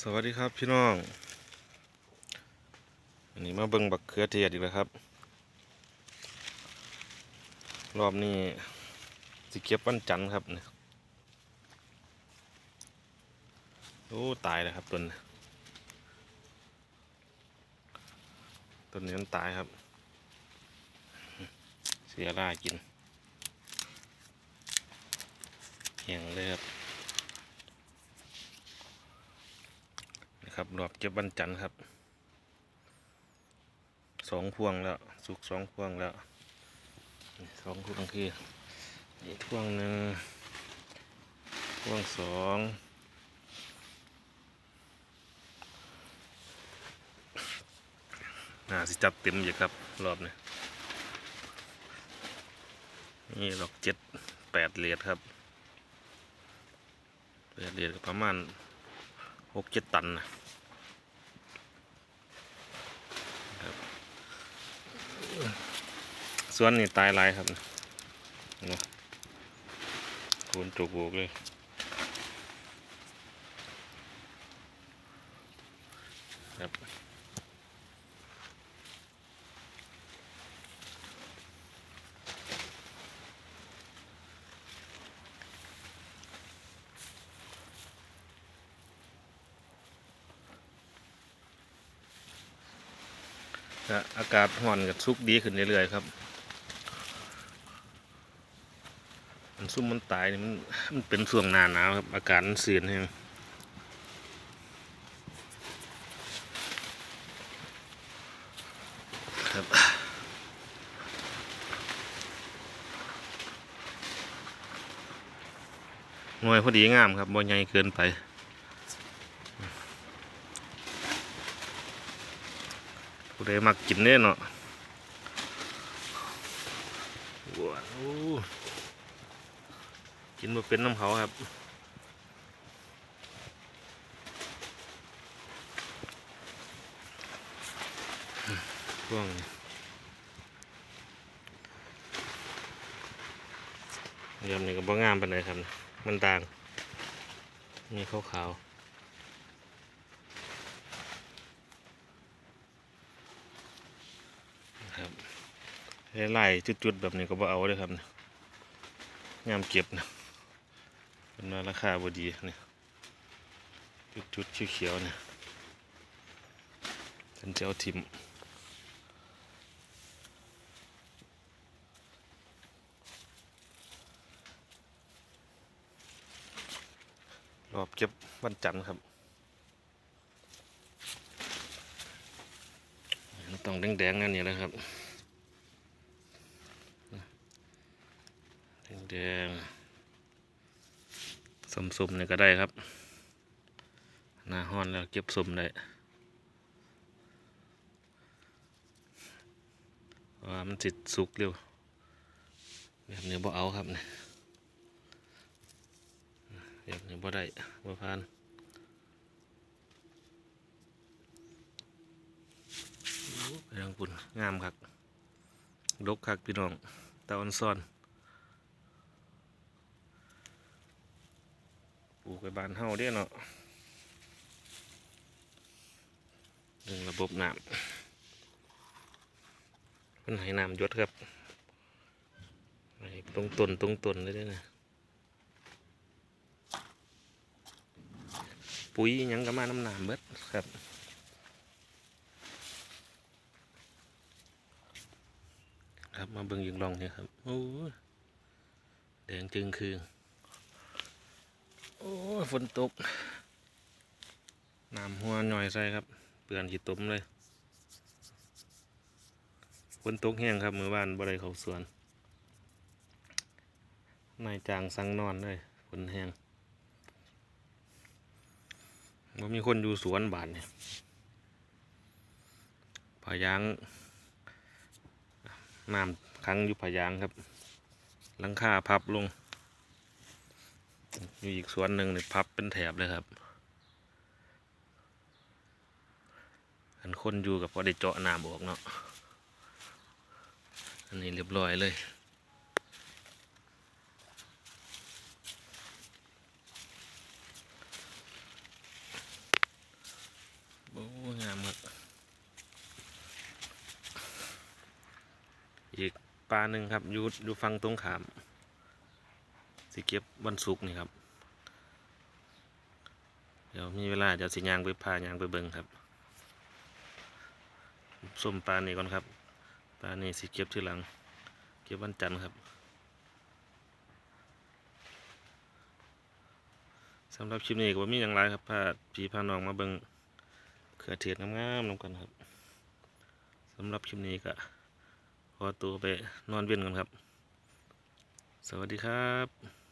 สวัสดีครับพี่น้อง อันนี้มาเบิ่งบักเขือเทศอีกแล้วครับ รอบนี้สิเก็บวันจันทร์ครับเนี่ยโอ้ตายแล้วครับต้นนี้ต้นนี้มันตายครับ เสียร่ากินแห้งเลยครับ นะ ครับรอบเก็บวันจันทร์ครับสองพวงแล้วสุกสองพวงแล้วสองพวงคืออีกพวงหนึ่งพวงสองน่าสิจับเต็มอยู่ครับ รอบนี้นี่ดอกเจ็ดแปดเหรียญครับแปดเหรียญประมาณหกเจ็ดตันนะครับ สวนนี่ตายหลายครับนะโคนจุกโบกเลย อากาศห่อนกับซุกดีขึ้นเรื่อยๆครับมันซุ่มมันตายนี่มันมันเป็นช่วงหนาหนาวครับ อากาศมันเสื่อนแฮงครับหน่วยพอดีงามครับบ่ใหญ่เกินไป ผู้ใดมักกินเนี่ยเนาะว้าวโอ้กินมาเป็นน้ำเขาครับช่วงยำนี่ก็บ่งามไปานใดครับ มันด่าง มีขาวๆ ครับ ไล่ๆจุดๆแบบนี้ก็บ่เอาเลยครับเนี่ยยามเก็บนะเป็นราคาบดีเนี่ยจุดๆเขียวๆเนี่ยเป็นเจ้าทิมรอบเก็บวันจันทร์ครับ ต้องแดงๆนั่นนี่แหละครับ แดงๆสมๆนี่ก็ได้ครับหน้าห้อนแล้วเก็บสมได้เพราะว่ามันจิตสุกเร็วแบบนี้บ่เอาครับเนี่ยแบบนี้บ่ได้บ่ผ่านไปทางปุ่นงามครับดกคักพี่น้องตะวันซอนปลูก ไปบานเฮาเด้เนาะเรื่องระบบน้ำมันให้น้ำยดครับให้ตรงตนตรงตนเลยด้อนะปุ๋ยยังก็มาน้ำน้ำเบิดครับครับมาเบิ่งยิงลองเนี่ยครับโอ้ยแดงจึงคือ โอ้ฝนตก น้ำหัวหน่อยใส่ครับ เปลือนขีดตุ่มเลย ฝนตกแห้งครับมือบ้านบ่ได้เขาสวน นายจางสั่งนอนเลยฝนแห้งว่ามีคนอยู่สวนบานเนี่ยพายางน้ำขังอยู่ผายางครับ หลังคาพับลง อยู่อีกสวนหนึ่งนี่พับเป็นแถบเลยครับอันคนอยู่กับพอได้เจาะน้ำออกเนาะอันนี้เรียบร้อยเลยโอ้งามครัอีกปลาหนึ่งครับยูดอยู่ฟังตรงขาม สิเก็บวันศุกร์นี่ครับ เดี๋ยวมีเวลาเดี๋ยวสิยางไปพายางไปเบิ่งครับส้มปลานี่ก่อนครับปลานี่สิเก็บทีหลัง เก็บวันจันทร์ครับสำหรับคลิปนี้ก็บ่มีอย่างไรครับพาพีพาน้องมาเบิ่งเขือเทศงามๆนำกันครับสำหรับคลิปนี้ก็ขอตัวไปนอนเวียนกันครับ สวัสดีครับ